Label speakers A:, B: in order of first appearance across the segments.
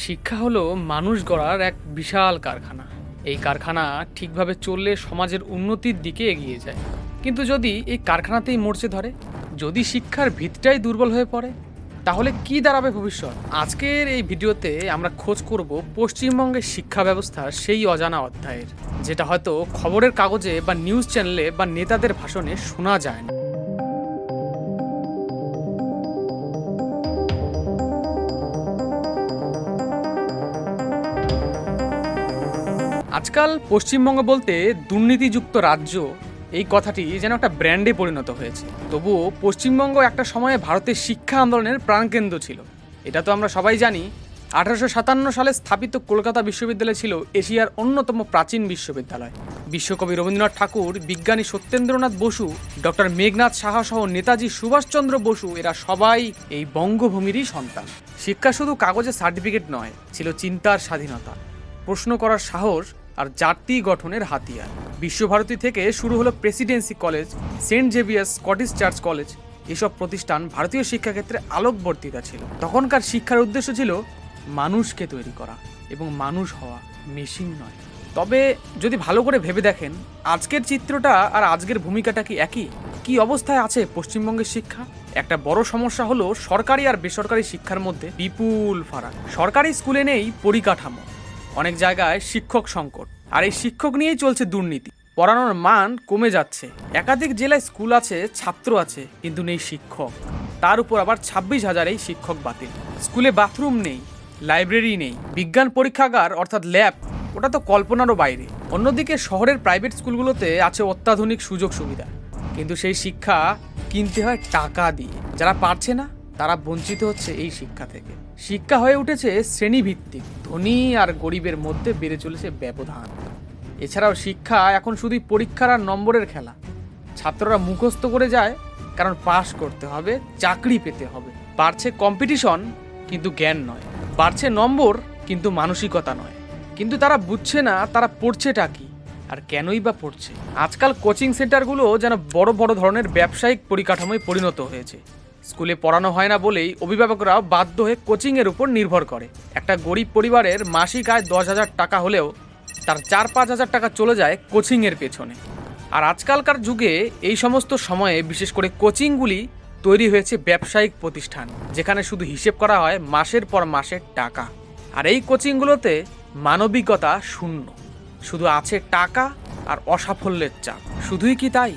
A: শিক্ষা হলো মানুষ গড়ার এক বিশাল কারখানা। এই কারখানা ঠিকভাবে চললে সমাজের উন্নতির দিকে এগিয়ে যায়। কিন্তু যদি এই কারখানাতেই মরচে ধরে, যদি শিক্ষার ভিতটাই দুর্বল হয়ে পড়ে, তাহলে কি দাঁড়াবে ভবিষ্যৎ? আজকের এই ভিডিওতে আমরা খোঁজ করব পশ্চিমবঙ্গের শিক্ষা ব্যবস্থার সেই অজানা অধ্যায়ের, যেটা হয়তো খবরের কাগজে বা নিউজ চ্যানেলে বা নেতাদের ভাষণে শোনা যায় না আজকাল পশ্চিমবঙ্গ বলতে দুর্নীতিযুক্ত রাজ্য, এই কথাটি যেন একটা ব্র্যান্ডে পরিণত হয়েছে। তবুও পশ্চিমবঙ্গ একটা সময়ে ভারতের শিক্ষা আন্দোলনের প্রাণকেন্দ্র ছিল। এটা তো আমরা সবাই জানি, আঠারোশো সাতান্ন সালে স্থাপিত কলকাতা বিশ্ববিদ্যালয় ছিল এশিয়ার অন্যতম প্রাচীন বিশ্ববিদ্যালয়। বিশ্বকবি রবীন্দ্রনাথ ঠাকুর, বিজ্ঞানী সত্যেন্দ্রনাথ বসু, ডক্টর মেঘনাথ সাহা সহ নেতাজি সুভাষচন্দ্র বসু এরা সবাই এই বঙ্গভূমিরই সন্তান। শিক্ষা শুধু কাগজে সার্টিফিকেট নয়, ছিল চিন্তার স্বাধীনতা। প্রশ্ন করার সাহস আর জাতি গঠনের হাতিয়ার। বিশ্বভারতী থেকে শুরু হলো Presidency College, Saint Xavier's Scottish Church College. এসব প্রতিষ্ঠান ভারতীয় শিক্ষাক্ষেত্রে আলোকবর্তিতা ছিল। তখনকার শিক্ষার উদ্দেশ্য ছিল মানুষকে তৈরি করা এবং মানুষ হওয়া, মেশিন নয়। তবে যদি ভালো করে ভেবে দেখেন, আজকের চিত্রটা আর আজকের ভূমিকাটা কি একই? কি অবস্থায় আছে পশ্চিমবঙ্গের শিক্ষা? একটা বড় সমস্যা হলো সরকারি আর বেসরকারি শিক্ষার মধ্যে বিপুল ফারাক। সরকারি স্কুলে নেই পরিকাঠামো। অনেক জায়গায় শিক্ষক সংকট। আর এই শিক্ষক নিয়েই চলছে দুর্নীতি। পড়ানোর মান কমে যাচ্ছে। একাধিক জেলায় স্কুল আছে, ছাত্র আছে, কিন্তু নেই শিক্ষক। তার উপর আবার ছাব্বিশ হাজারেই শিক্ষক বাতিল। স্কুলে বাথরুম নেই, লাইব্রেরি নেই, বিজ্ঞান পরীক্ষাগার অর্থাৎ ল্যাব, ওটা তো কল্পনারও বাইরে। অন্যদিকে শহরের প্রাইভেট স্কুলগুলোতে আছে অত্যাধুনিক সুযোগ সুবিধা। কিন্তু সেই শিক্ষা কিনতে হয় টাকা দিয়ে। যারা পারছে না, তারা বঞ্চিত হচ্ছে এই শিক্ষা থেকে। শিক্ষা হয়ে উঠেছে শ্রেণীভিত্তিক। ধনী আর গরিবের মধ্যে বেড়ে চলেছে ব্যবধান। এছাড়াও শিক্ষা এখন শুধুই পরীক্ষার আর নম্বরের খেলা। ছাত্ররা মুখস্থ করে যায়, কারণ পাশ করতে হবে, চাকরি পেতে হবে। বাড়ছে কম্পিটিশন কিন্তু জ্ঞান নয়। বাড়ছে নম্বর, কিন্তু মানসিকতা নয়। কিন্তু তারা বুঝছে না, তারা পড়ছেটা কি? আর কেনই বা পড়ছে? আজকাল কোচিং সেন্টারগুলো যেন বড় বড় ধরনের ব্যবসায়িক পরিকাঠামোয় পরিণত হয়েছে। স্কুলে পড়ানো হয় না বলেই অভিভাবকরা বাধ্য হয়ে কোচিংয়ের উপর নির্ভর করে। একটা গরিব পরিবারের মাসিক আয় দশ হাজার টাকা হলেও তার চার পাঁচ হাজার টাকা চলে যায় কোচিংয়ের পেছনে। আর আজকালকার যুগে এই সমস্ত সময়ে বিশেষ করে কোচিংগুলি তৈরি হয়েছে ব্যবসায়িক প্রতিষ্ঠান, যেখানে শুধু হিসেব করা হয় মাসের পর মাসের টাকা। আর এই কোচিংগুলোতে মানবিকতা শূন্য। শুধু আছে টাকা আর অসাফল্যের চাপ। শুধুই কি তাই?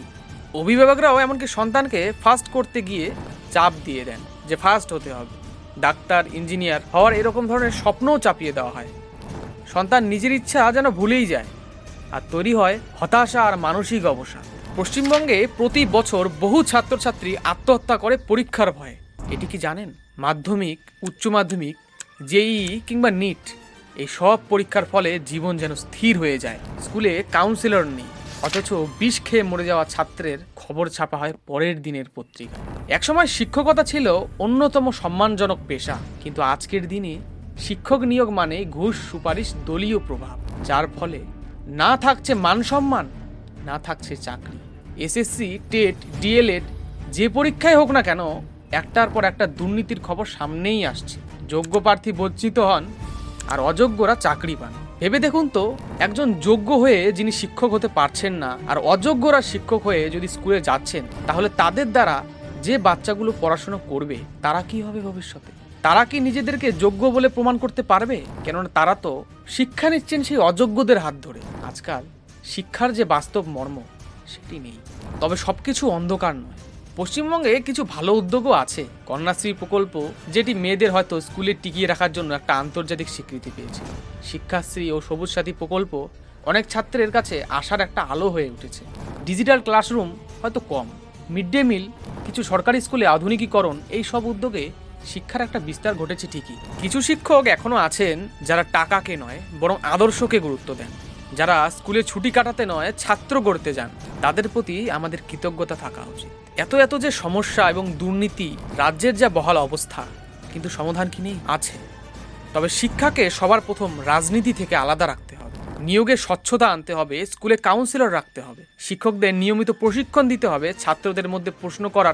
A: অভিভাবকরাও এমনকি সন্তানকে ফার্স্ট করতে গিয়ে চাপ দিয়ে দেন যে ফার্স্ট হতে হবে। ডাক্তার ইঞ্জিনিয়ার হওয়ার এরকম ধরনের স্বপ্নও চাপিয়ে দেওয়া হয়। সন্তান নিজের ইচ্ছা যেন ভুলেই যায়। আর তৈরি হয় হতাশা আর মানসিক অবসাদ পশ্চিমবঙ্গে প্রতি বছর বহু ছাত্রছাত্রী আত্মহত্যা করে পরীক্ষার ভয়ে। এটি কি জানেন? মাধ্যমিক, উচ্চ মাধ্যমিক, জেই কিংবা নিট, এই সব পরীক্ষার ফলে জীবন যেন স্থির হয়ে যায়। স্কুলে কাউন্সিলর নেই। অথচ বিষ খেয়ে মরে যাওয়া ছাত্রের খবর ছাপা হয় পরের দিনের পত্রিকা। একসময় শিক্ষকতা ছিল অন্যতম সম্মানজনক পেশা, কিন্তু আজকের দিনে শিক্ষক নিয়োগ মানে ঘুষ, সুপারিশ, দলীয় প্রভাব, যার ফলে না থাকছে মান সম্মান, না থাকছে চাকরি। এসএসসি, টেট, ডিএলএড, যে পরীক্ষায় হোক না কেন, একটার পর একটা দুর্নীতির খবর সামনেই আসছে। যোগ্য প্রার্থী বঞ্চিত হন আর অযোগ্যরা চাকরি পান। ভেবে দেখুন তো, একজন যোগ্য হয়ে যিনি শিক্ষক হতে পারছেন না, আর অযোগ্যরা শিক্ষক হয়ে যদি স্কুলে যাচ্ছেন, তাহলে তাদের দ্বারা যে বাচ্চাগুলো পড়াশোনা করবে, তারা কি হবে ভবিষ্যতে? তারা কি নিজেদেরকে যোগ্য বলে প্রমাণ করতে পারবে? কেননা তারা তো শিক্ষা নিচ্ছেন সেই অযোগ্যদের হাত ধরে। আজকাল শিক্ষার যে বাস্তব মর্ম, সেটি নেই। তবে সব কিছু অন্ধকার নয়। পশ্চিমবঙ্গে কিছু ভালো উদ্যোগও আছে। কন্যাশ্রী প্রকল্প, যেটি মেয়েদের হয়তো স্কুলে টিকিয়ে রাখার জন্য একটা আন্তর্জাতিক স্বীকৃতি পেয়েছে। শিক্ষাশ্রী ও সবুজ সাথী প্রকল্প অনেক ছাত্রের কাছে আসার একটা আলো হয়ে উঠেছে। ডিজিটাল ক্লাসরুম হয়তো কম মিড ডে মিল, কিছু সরকারি স্কুলে আধুনিকীকরণ, এই সব উদ্যোগে শিক্ষার একটা বিস্তার ঘটেছে ঠিকই। কিছু শিক্ষক এখনও আছেন যারা টাকাকে নয়, বরং আদর্শকে গুরুত্ব দেন। যারা স্কুলে ছুটি কাটাতে নয়, ছাত্র গড়তে যান, তাদের প্রতি আমাদের কৃতজ্ঞতা থাকা উচিত। এত এত যে সমস্যা এবং দুর্নীতি, রাজ্যের যা বহাল অবস্থা, কিন্তু সমাধান কি নেই? আছে। তবে শিক্ষাকে সবার প্রথম রাজনীতি থেকে আলাদা রাখতে হবে। নিয়োগে স্বচ্ছতা আনতে হবে, স্কুলে কাউন্সিলর রাখতে হবে, শিক্ষকদের নিয়মিত প্রশিক্ষণ দিতে হবে, ছাত্রদের মধ্যে প্রশ্ন করার,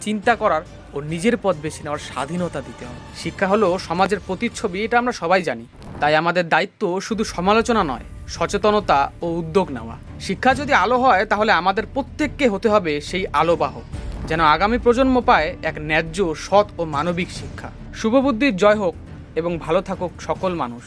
A: চিন্তা করার ও নিজের পথ বেছে নেওয়ার স্বাধীনতা দিতে হবে। শিক্ষা হলো সমাজের প্রতিচ্ছবি, এটা আমরা সবাই জানি। তাই আমাদের দায়িত্ব শুধু সমালোচনা নয়, সচেতনতা ও উদ্যোগ নেওয়া। শিক্ষা যদি আলো হয়, তাহলে আমাদের প্রত্যেককে হতে হবে সেই আলোবাহক যেন আগামী প্রজন্ম পায় এক ন্যায্য, সৎ ও মানবিক শিক্ষা। শুভবুদ্ধির জয় হোক এবং ভালো থাকুক সকল মানুষ।